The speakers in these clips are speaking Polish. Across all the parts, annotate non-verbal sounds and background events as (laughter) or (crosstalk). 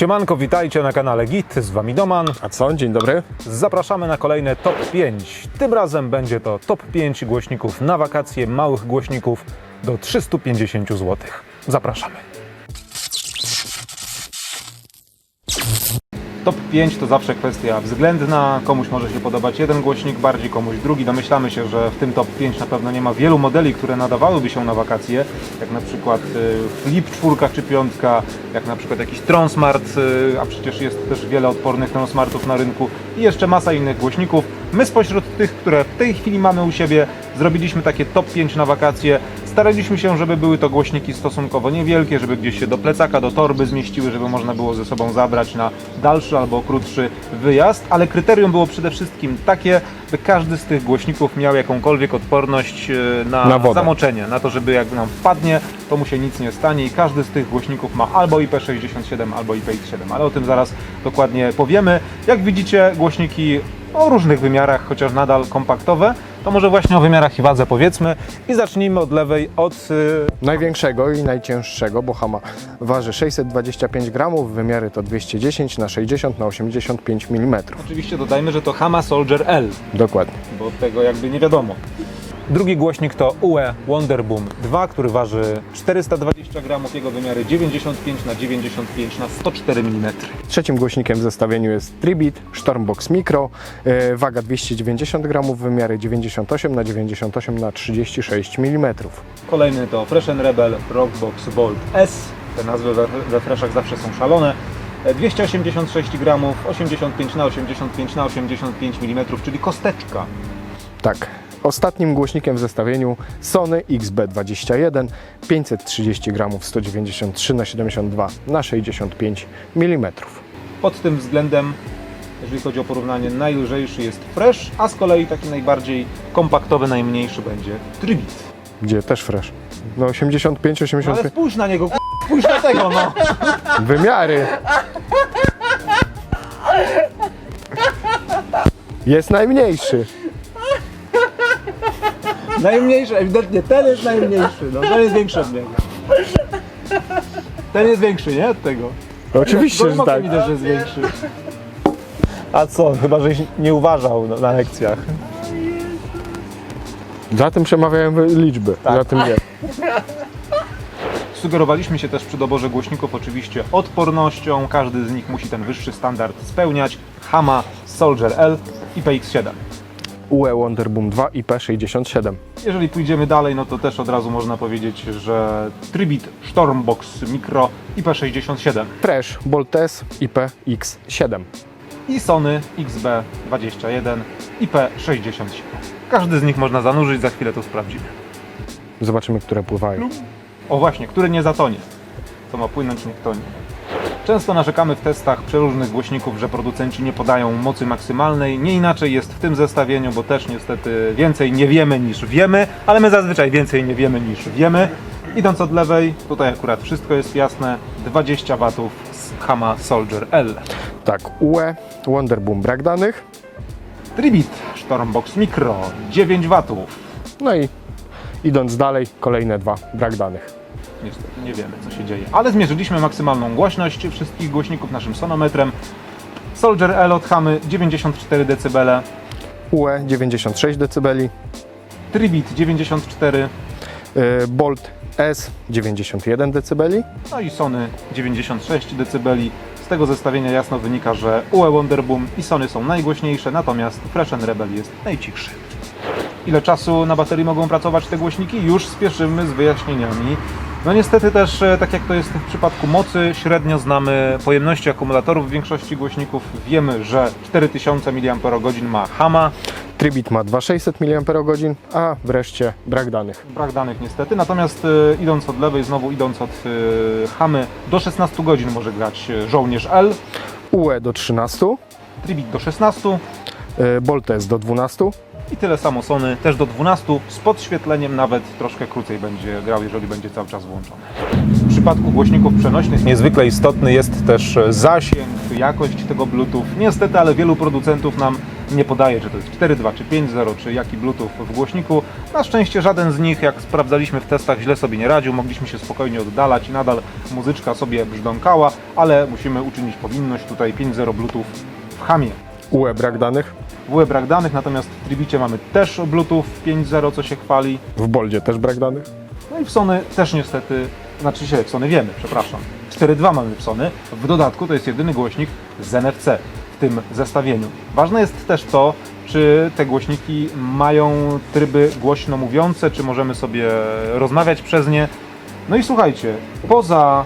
Siemanko, witajcie na kanale Git, z Wami Doman. A co? Dzień dobry. Zapraszamy na kolejne top 5. Tym razem będzie to top 5 głośników na wakacje, małych głośników do 350 zł. Zapraszamy. Top 5 to zawsze kwestia względna. Komuś może się podobać jeden głośnik bardziej, komuś drugi. Domyślamy się, że w tym top 5 na pewno nie ma wielu modeli, które nadawałyby się na wakacje, jak na przykład y, Flip 4 czy 5, jak na przykład jakiś Tronsmart, y, a przecież jest też wiele odpornych Tronsmartów na rynku i jeszcze masa innych głośników. My spośród tych, które w tej chwili mamy u siebie, zrobiliśmy takie top 5 na wakacje. Staraliśmy się, żeby były to głośniki stosunkowo niewielkie, żeby gdzieś się do plecaka, do torby zmieściły, żeby można było ze sobą zabrać na dalszy albo krótszy wyjazd, ale kryterium było przede wszystkim takie, by każdy z tych głośników miał jakąkolwiek odporność e, na, Na wodę. zamoczenie, na to, żeby jak nam wpadnie, to mu się nic nie stanie i każdy z tych głośników ma albo IP67, albo IPX7, ale o tym zaraz dokładnie powiemy. Jak widzicie, głośniki o różnych wymiarach, chociaż nadal kompaktowe, to może właśnie o wymiarach i wadze powiedzmy i zacznijmy od lewej, od y, Największego i najcięższego, bo Hama waży 625 gramów, wymiary to 210 na 60 na 85 mm. Oczywiście dodajmy, że to Hama Soldier L, Dokładnie. bo tego jakby nie wiadomo. Drugi głośnik to UE Wonderboom 2, który waży 420 gramów, jego wymiary 95 na 95 na 104 mm. Trzecim głośnikiem w zestawieniu jest Tribit Stormbox Micro, e, waga 290 gramów, wymiary 98 na 98 na 36 mm. Kolejny to Fresh Rebel Rockbox Bolt S. Te nazwy we, we freshach zawsze są szalone. E, 286 gramów, 85 na 85 na 85 mm, czyli kosteczka. Tak. Ostatnim głośnikiem w zestawieniu Sony XB21 530 gramów 193 na 72 na 65 mm. Pod tym względem, jeżeli chodzi o porównanie, najlżejszy jest Fresh, a z kolei taki najbardziej kompaktowy, najmniejszy będzie Tribit. Gdzie też fresh. No 85, No ale 85. spójrz na niego, spójrz na tego, no! Wymiary. Jest najmniejszy. Najmniejszy, ewidentnie ten jest najmniejszy, no ten jest większy od niego. Ten jest większy, nie? Od tego. Oczywiście, że tak. Widać, że jest większy. A co? Chyba, żeś nie uważał na, na lekcjach. Za tym przemawiają liczby. Za tym nie. Sugerowaliśmy się też przy doborze głośników oczywiście odpornością. Każdy z nich musi ten wyższy standard spełniać. Hama Soldier L i PX7. UE Wonderboom 2 IP67. Jeżeli pójdziemy dalej, no to też od razu można powiedzieć, że Tribit Stormbox Micro IP67 Fresh Boltes IPX7. i Sony XB21 IP67. Każdy z nich można zanurzyć, za chwilę to sprawdzimy. Zobaczymy, które pływają. O właśnie, który nie zatonie. Co ma płynąć, niech tonie. Często narzekamy w testach przeróżnych głośników, że producenci nie podają mocy maksymalnej. Nie inaczej jest w tym zestawieniu, bo też niestety więcej nie wiemy niż wiemy, ale my zazwyczaj więcej nie wiemy niż wiemy. Idąc od lewej, tutaj akurat wszystko jest jasne. 20 watów z Hama Soldier L. Tak, UE Wonderboom brak danych. Tribit Stormbox Micro 9 watów. No i idąc dalej, kolejne dwa brak danych. Niestety nie wiemy co się dzieje. Ale zmierzyliśmy maksymalną głośność wszystkich głośników naszym sonometrem. Soldier L od Hamy 94 dB, UE 96 dB, Tribit 94, y, Bolt S 91 dB, no i Sony 96 dB. Z tego zestawienia jasno wynika, że UE Wonderboom i Sony są najgłośniejsze, natomiast Fresh Rebel jest najcichszy. Ile czasu na baterii mogą pracować te głośniki? Już spieszymy z wyjaśnieniami. No niestety też, e, tak jak to jest w przypadku mocy, średnio znamy pojemności akumulatorów. W większości głośników. Wiemy, że 4000 mAh ma Hama, Tribit ma 2600 mAh, a wreszcie brak danych. Brak danych niestety, natomiast e, idąc od lewej, znowu idąc od e, Hamy, do 16 godzin może grać żołnierz L, UE do 13, Tribit do 16 y, Bolt S do 12, i tyle samo Sony, też do 12, z podświetleniem nawet troszkę krócej będzie grał, jeżeli będzie cały czas włączony. W przypadku głośników przenośnych niezwykle istotny jest też zasięg, jakość tego Bluetooth. Niestety, ale wielu producentów nam nie podaje, czy to jest 4.2, czy 5.0, czy jaki Bluetooth w głośniku. Na szczęście żaden z nich, jak sprawdzaliśmy w testach, źle sobie nie radził. Mogliśmy się spokojnie oddalać i nadal muzyczka sobie brzdąkała, ale musimy uczynić powinność. Tutaj 5.0 Bluetooth w hamie. UE brak danych, W brak danych, natomiast w Tribicie mamy też Bluetooth 5.0, co się chwali. w Boldzie też brak danych. No i w Sony też niestety, znaczy się w Sony wiemy, przepraszam. 4.2 mamy w Sony. W dodatku to jest jedyny głośnik z NFC w tym zestawieniu. Ważne jest też to, czy te głośniki mają tryby głośno mówiące, czy możemy sobie rozmawiać przez nie. No i słuchajcie, poza,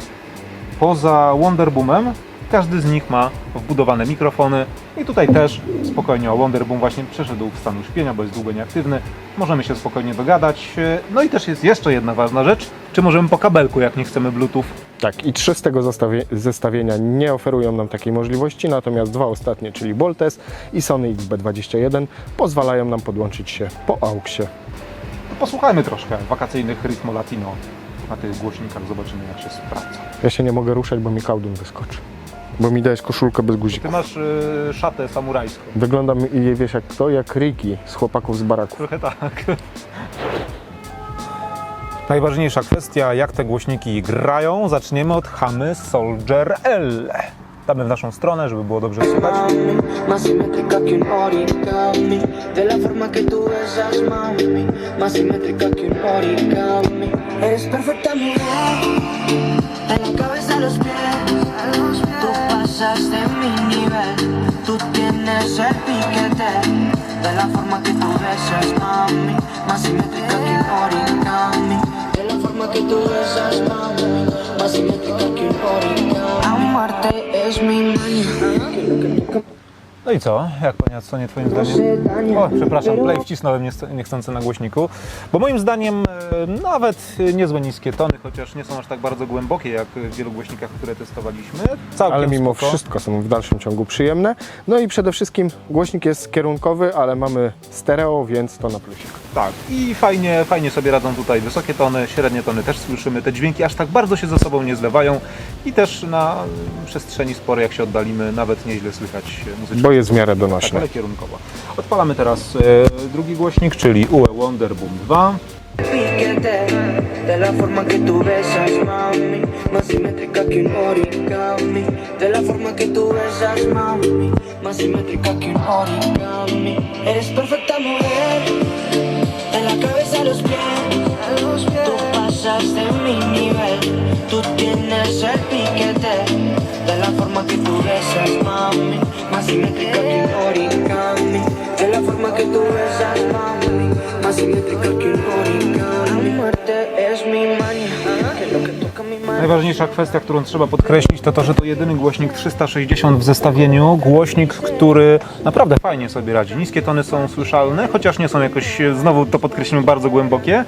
poza Wonderboomem każdy z nich ma wbudowane mikrofony i tutaj też spokojnie o Wonderboom właśnie przeszedł w stan uśpienia, bo jest długo nieaktywny. Możemy się spokojnie dogadać. No i też jest jeszcze jedna ważna rzecz, czy możemy po kabelku, jak nie chcemy Bluetooth. Tak, i trzy z tego zestawie- zestawienia nie oferują nam takiej możliwości, natomiast dwa ostatnie, czyli Boltes i Sony XB21, pozwalają nam podłączyć się po AUXie. To posłuchajmy troszkę wakacyjnych Ritmo Latino na tych głośnikach, zobaczymy jak się sprawdza. Ja się nie mogę ruszać, bo mi kałdun wyskoczy. Bo mi dajesz koszulkę bez Ty masz y, szatę samurajską. Wyglądam i wiesz jak kto? Jak Ricky z chłopaków z baraku. Trochę tak. Najważniejsza kwestia, jak te głośniki grają. Zaczniemy od Hamy Soldier L. Damy w naszą stronę, żeby było dobrze słychać. mami, más simétrica que un origami. De la forma que tú besas, mami, más simétrica que un origami. Eres perfecta mujer, de la cabeza a los pies. Pasas de mi nivel, tú tienes el piquete. De la forma que tú besas, mami, i co? Jak panie co nie twoim zdaniem? O, przepraszam, play wcisnąłem niechcący na głośniku. Bo moim zdaniem e, nawet niezłe niskie tony, chociaż nie są aż tak bardzo głębokie jak w wielu głośnikach, które testowaliśmy. Całkiem Ale mimo spoko. wszystko są w dalszym ciągu przyjemne. No i przede wszystkim głośnik jest kierunkowy, ale mamy stereo, więc to na plusik. Tak, i fajnie, fajnie sobie radzą tutaj wysokie tony, średnie tony też słyszymy. Te dźwięki aż tak bardzo się ze sobą nie zlewają i też na przestrzeni sporej, jak się oddalimy, nawet nieźle słychać muzyczkę. Bo jest w miarę Tak, donośne. ale kierunkowo. Odpalamy teraz e, drugi głośnik, czyli UE Wonderboom 2. piquete De la forma que tú besas, mami Más simétrica que un origami De la forma que tú besas, mami Más simétrica que un origami Eres perfecta mujer mi nivel. Tú tienes el piquete De la forma que tú besas, mami. Más simétrica que un origami. De la forma que tú besas, mami. Más simétrica que un origami. Amarte es mi mano. Najważniejsza kwestia, którą trzeba podkreślić, to to, że to jedyny głośnik 360 w zestawieniu. Głośnik, który naprawdę fajnie sobie radzi. Niskie tony są słyszalne, chociaż nie są jakoś, znowu to podkreślimy, bardzo głębokie. E,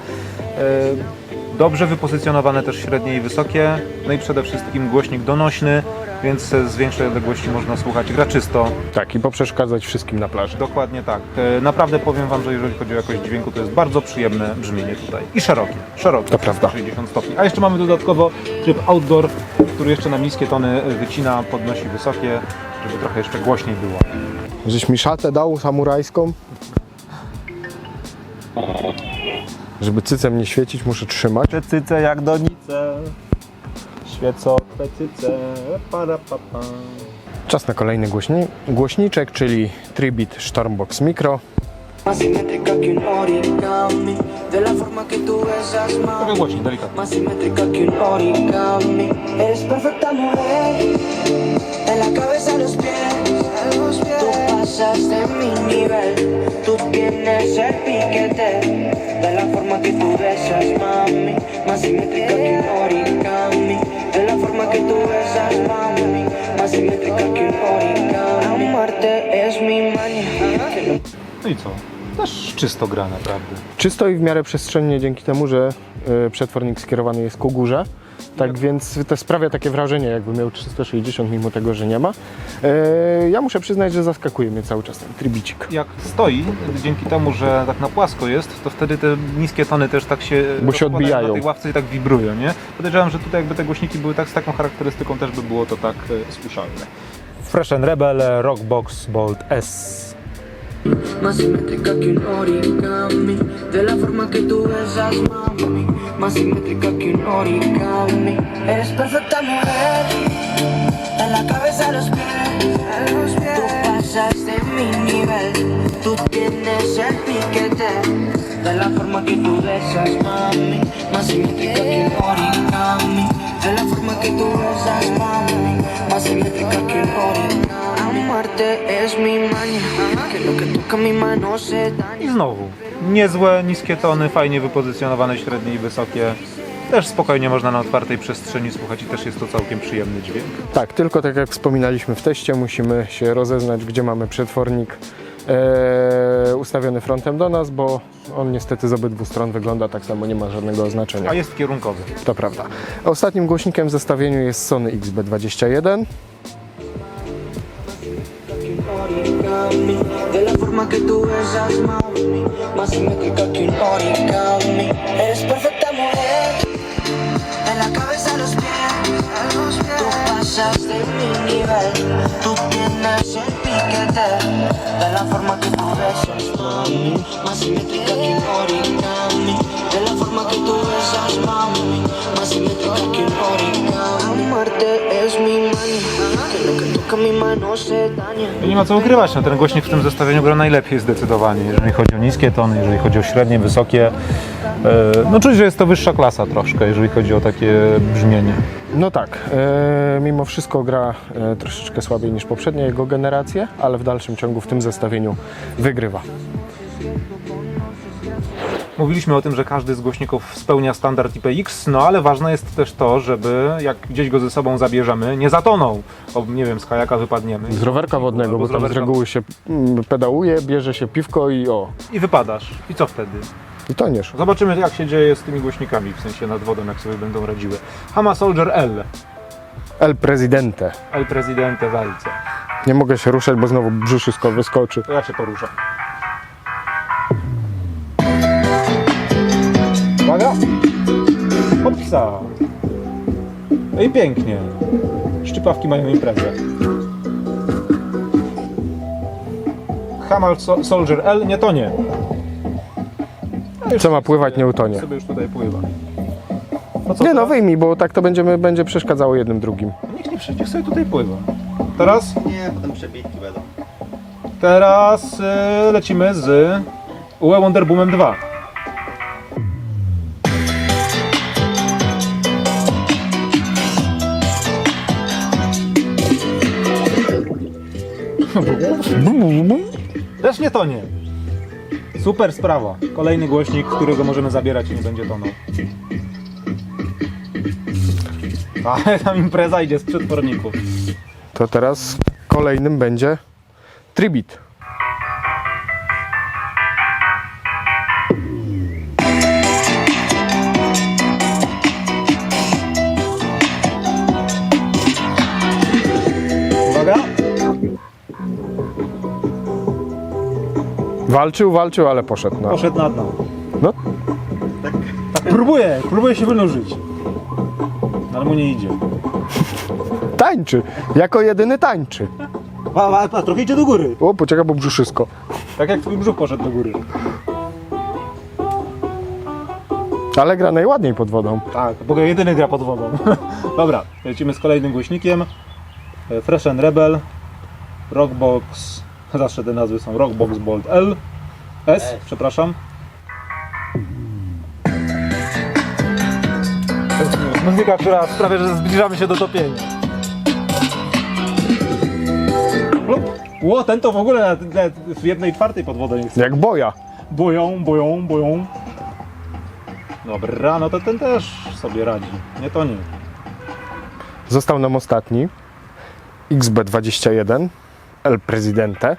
Dobrze wypozycjonowane też średnie i wysokie. No i przede wszystkim głośnik donośny, więc z większej odległości można słuchać graczysto. Tak, i poprzeszkadzać wszystkim na plaży. Dokładnie tak. E, Naprawdę powiem Wam, że jeżeli chodzi o jakość dźwięku, to jest bardzo przyjemne brzmienie tutaj. I szerokie, szerokie. To prawda. 60 stopni. A jeszcze mamy dodatkowo tryb outdoor, który jeszcze na niskie tony wycina, podnosi wysokie, żeby trochę jeszcze głośniej było. Żeś mi szatę dał samurajską? Żeby cycem nie świecić, muszę trzymać. Cyce jak donice, świecą cyce, para pa, pa. Czas na kolejny głośni głośniczek, czyli Tribit Stormbox Micro. Más simétrica que un origami De la forma que tú besas, Trochę mami głośniej, delikatnie. Más simétrica que un origami Eres perfecta mujer De la cabeza a los pies Tú pasas de mi nivel Tú tienes el piquete forma que tú besas, mami. Más simétrica que un origami. De la forma que tú besas, mami. Más simétrica que un origami. Amarte es mi lo No i co? Czysto gra naprawdę. Czysto i w miarę przestrzennie dzięki temu, że y, przetwornik skierowany jest ku górze. Tak więc to sprawia takie wrażenie, jakby miał 360, mimo tego, że nie ma. E, ja muszę przyznać, że zaskakuje mnie cały czas ten tribicik. Jak stoi, dzięki temu, że tak na płasko jest, to wtedy te niskie tony też tak się Bo się odbijają. na tej ławce i tak wibrują, nie? Podejrzewam, że tutaj jakby te głośniki były tak z taką charakterystyką, też by było to tak e, słyszalne. Fresh and Rebel Rockbox Bolt S. más simétrica que un origami. De la forma que tú besas, mami, más simétrica que un origami. Eres perfecta mujer, de la cabeza a los pies. Tú pasas de mi nivel, tú tienes el piquete. De la forma que tú besas, mami, más simétrica que un origami. De la forma que tú besas, mami, más simétrica que un origami. Amarte es mi maña, que lo que toca mi mano se daña. I znowu, niezłe, niskie tony, fajnie wypozycjonowane, średnie i wysokie. Też spokojnie można na otwartej przestrzeni słuchać i też jest to całkiem przyjemny dźwięk. Tak, tylko tak jak wspominaliśmy w teście, musimy się rozeznać, gdzie mamy przetwornik e, ustawiony frontem do nas, bo on niestety z obydwu stron wygląda tak samo, nie ma żadnego oznaczenia. A jest kierunkowy. To prawda. Ostatnim głośnikiem w zestawieniu jest Sony XB21. De la forma que tú besas, mami. Más simétrica que un origami. Eres perfecta mujer. De la cabeza a los pies. Tú pasas de mi nivel. Tú tienes el piquete. De la forma que tú besas, mami. Más simétrica que un origami. De la forma que tú besas, mami. Más simétrica que un origami. Amarte es mi manía Nie ma co ukrywać, no, ten głośnik w tym zestawieniu gra najlepiej zdecydowanie, jeżeli chodzi o niskie tony, jeżeli chodzi o średnie, wysokie. E, No czuć, że jest to wyższa klasa troszkę, jeżeli chodzi o takie brzmienie. No tak, e, mimo wszystko gra e, troszeczkę słabiej niż poprzednie jego generacje, ale w dalszym ciągu w tym zestawieniu wygrywa. Mówiliśmy o tym, że każdy z głośników spełnia standard IPX, no ale ważne jest też to, żeby jak gdzieś go ze sobą zabierzemy, nie zatonął, nie wiem, z kajaka wypadniemy. Z rowerka wodnego, bo z tam z reguły się mm, pedałuje, bierze się piwko i o, I wypadasz. I co wtedy? i toniesz. Zobaczymy jak się dzieje z tymi głośnikami, w sensie nad wodą, jak sobie będą radziły. Hama Soldier L. El Presidente. El Presidente Walce. Nie mogę się ruszać, bo znowu brzuszysko wyskoczy. To ja się poruszam. Uwaga! Opsa! No i pięknie. Szczypawki mają imprezę. Hamal so Soldier L nie tonie. Co ma pływać, nie utonie. Sobie już tutaj pływa. No co Nie no, teraz? wyjmij, bo tak to będziemy, będzie przeszkadzało jednym drugim. Niech nie przejdzie, sobie tutaj pływa. Teraz? Nie, potem przebitki będą. Teraz y, lecimy z UE Wonder Boomem 2. Też nie tonie. Super sprawa. Kolejny głośnik, którego możemy zabierać i nie będzie tonął. Ale tam impreza idzie z przetworników. To teraz kolejnym będzie Tribit. Uwaga. Walczył, walczył, ale poszedł na... Poszedł na dno. No, Tak, próbuje, próbuje się wynurzyć. Ale mu nie idzie. tańczy. Jako jedyny tańczy. A, a, a trochę idzie do góry. O, poczekaj, bo brzuszysko. Tak jak twój brzuch poszedł do góry. Ale gra najładniej pod wodą. Tak, bo jedyny gra pod wodą. (laughs) Dobra, lecimy z kolejnym głośnikiem. E, Fresh and Rebel. Rockbox. (laughs) Zawsze te nazwy są Rockbox Bolt L. S, przepraszam. To jest muzyka, która sprawia, że zbliżamy się do topienia. Ło, ten to w ogóle nawet, nawet w jednej czwartej pod wodę nie chce. Jak boja. Boją, boją, boją. Dobra, no to ten też sobie radzi. Nie to nie. Został nam ostatni. XB21. El Presidente.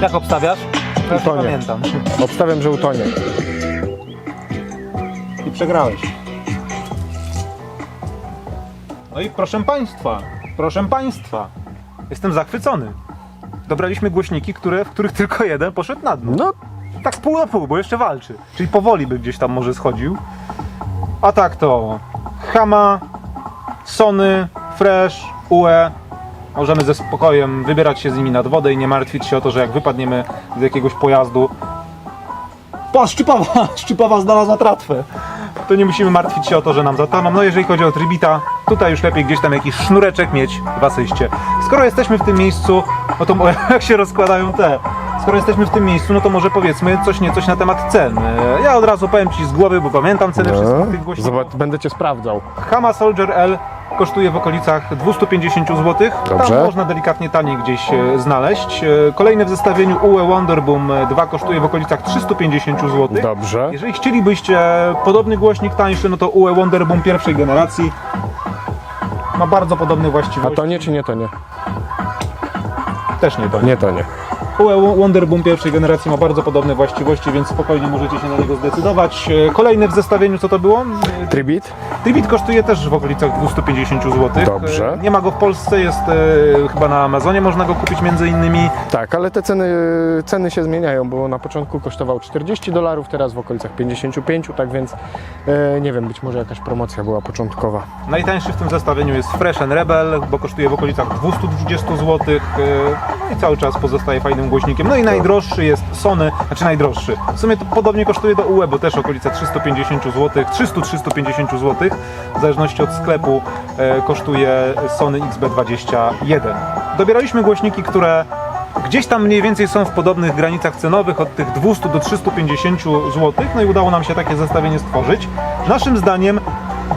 Jak obstawiasz? Ja Utonie. pamiętam. Obstawiam, że utonie. I przegrałeś. No i proszę Państwa, proszę Państwa, jestem zachwycony. Dobraliśmy głośniki, które, w których tylko jeden poszedł na dno. No, Tak pół na pół, bo jeszcze walczy. Czyli powoli by gdzieś tam może schodził. A tak to Hama, Sony, Fresh, UE. Możemy ze spokojem wybierać się z nimi nad wodę i nie martwić się o to, że jak wypadniemy z jakiegoś pojazdu. Pa, szczypawa, (laughs) szczypawa znalazła tratwę. To nie musimy martwić się o to, że nam zataną. No jeżeli chodzi o tribita, tutaj już lepiej gdzieś tam jakiś sznureczek mieć w asyście. Skoro jesteśmy w tym miejscu, no to (laughs) jak się rozkładają te. Skoro jesteśmy w tym miejscu, no to może powiedzmy coś niecoś na temat cen. E, Ja od razu powiem Ci z głowy, bo pamiętam ceny wszystkich tych głośników. Zobacz, będę cię sprawdzał. Hama Soldier L kosztuje w okolicach 250 zł. Dobrze. Tam można delikatnie taniej gdzieś e, znaleźć. E, Kolejny w zestawieniu UE Wonderboom 2 kosztuje w okolicach 350 zł. Dobrze. Jeżeli chcielibyście podobny głośnik tańszy, no to UE Wonderboom pierwszej generacji ma bardzo podobne A właściwości. to nie czy nie to nie? Też nie to. Nie to nie. Wonderboom pierwszej generacji ma bardzo podobne właściwości, więc spokojnie możecie się na niego zdecydować. E, Kolejny w zestawieniu, co to było? E, Tribit? Tribit kosztuje też w okolicach 250 zł. Dobrze. Nie ma go w Polsce, jest e, chyba na Amazonie, można go kupić między innymi. Tak, ale te ceny, ceny się zmieniają, bo na początku kosztował 40 dolarów, teraz w okolicach 55, tak więc e, nie wiem, być może jakaś promocja była początkowa. Najtańszy w tym zestawieniu jest Fresh and Rebel, bo kosztuje w okolicach 220 zł. No i cały czas pozostaje fajnym głośnikiem. No i najdroższy jest Sony, znaczy najdroższy. W sumie to podobnie kosztuje do UE, bo też okolica 350 zł, 300-350 zł. W zależności od sklepu e, kosztuje Sony XB21. Dobieraliśmy głośniki, które gdzieś tam mniej więcej są w podobnych granicach cenowych od tych 200 do 350 zł. No i udało nam się takie zestawienie stworzyć. Naszym zdaniem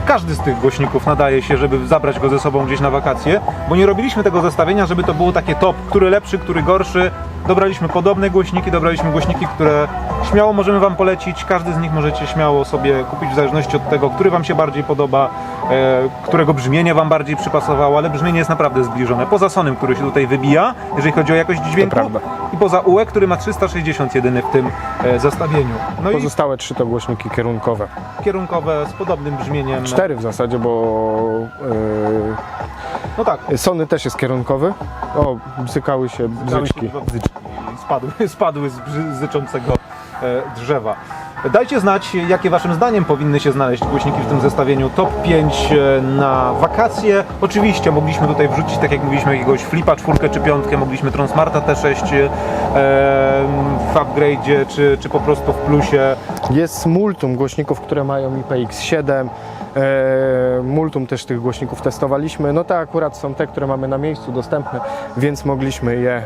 każdy z tych głośników nadaje się, żeby zabrać go ze sobą gdzieś na wakacje, bo nie robiliśmy tego zestawienia, żeby to było takie top, który lepszy, który gorszy. Dobraliśmy podobne głośniki, dobraliśmy głośniki, które śmiało możemy Wam polecić. Każdy z nich możecie śmiało sobie kupić w zależności od tego, który Wam się bardziej podoba, e, którego brzmienie Wam bardziej przypasowało, ale brzmienie jest naprawdę zbliżone. Poza Sonym, który się tutaj wybija, jeżeli chodzi o jakość dźwięku, i poza UE, który ma 360 jedyny w tym e, zestawieniu. No i Pozostałe trzy to głośniki kierunkowe. kierunkowe z podobnym brzmieniem. Cztery w zasadzie, bo No tak, e, Sony też jest kierunkowy. O, bzykały się bzyczki. Spadły, (laughs) spadły z zyczącego e, drzewa. Dajcie znać, jakie waszym zdaniem powinny się znaleźć głośniki w tym zestawieniu top 5 e, na wakacje. Oczywiście mogliśmy tutaj wrzucić, tak jak mówiliśmy, jakiegoś flipa, czwórkę czy piątkę, mogliśmy Transmarta T6 e, w upgrade'zie, czy, czy po prostu w plusie. Jest multum głośników, które mają IPX7. E, multum też tych głośników testowaliśmy. No te akurat są te, które mamy na miejscu dostępne, więc mogliśmy je,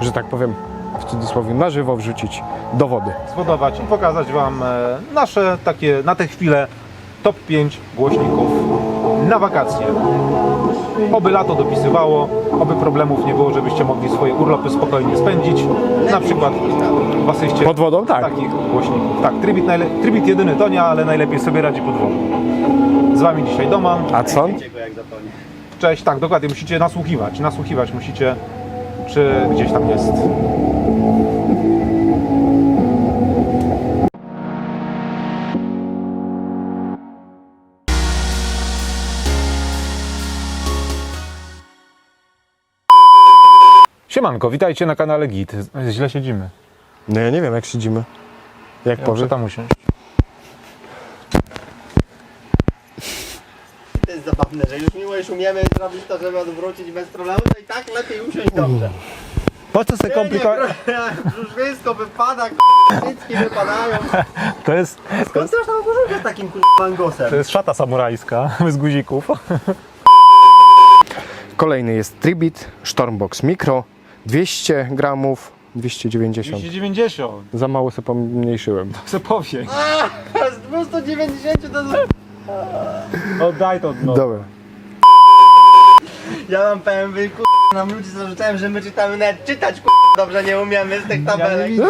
że tak powiem, w cudzysłowie na żywo wrzucić do wody. zwodować i pokazać Wam e, nasze takie na tę chwilę top 5 głośników na wakacje. Oby lato dopisywało, oby problemów nie było, żebyście mogli swoje urlopy spokojnie spędzić. Na przykład w asyście Pod wodą? Tak. takich głośników. Tak, Tribit, najle- Tribit jedyny to nie, ale najlepiej sobie radzi pod wodą. Z Wami dzisiaj Doman. A co? Cześć, tak, dokładnie, musicie nasłuchiwać, nasłuchiwać musicie, czy gdzieś tam jest. Siemanko, witajcie na kanale Git. Źle siedzimy. No ja nie wiem, jak siedzimy. Jak Ja muszę powie? tam usiąść. To jest zabawne, że już miło już umiemy zrobić to, żeby odwrócić bez problemu, to i tak lepiej usiąść dobrze. Po co sobie komplikować? (laughs) Brzuszwysko wypada, cycki wypadają. (laughs) To jest, Skąd też tam brzuszkę z takim k***a to jest szata samurajska (laughs) z guzików. Kolejny jest Tribit Stormbox Micro. 200 gramów, 290. 290. Za mało sobie pomniejszyłem. Chcę powie. A, z 290 do... Oddaj to dno. Dobra. Ja mam powiem wy, k***a, nam ludzie zarzucają, że my czytamy nawet czytać, k***a, dobrze nie umiemy z tych tabelek. No,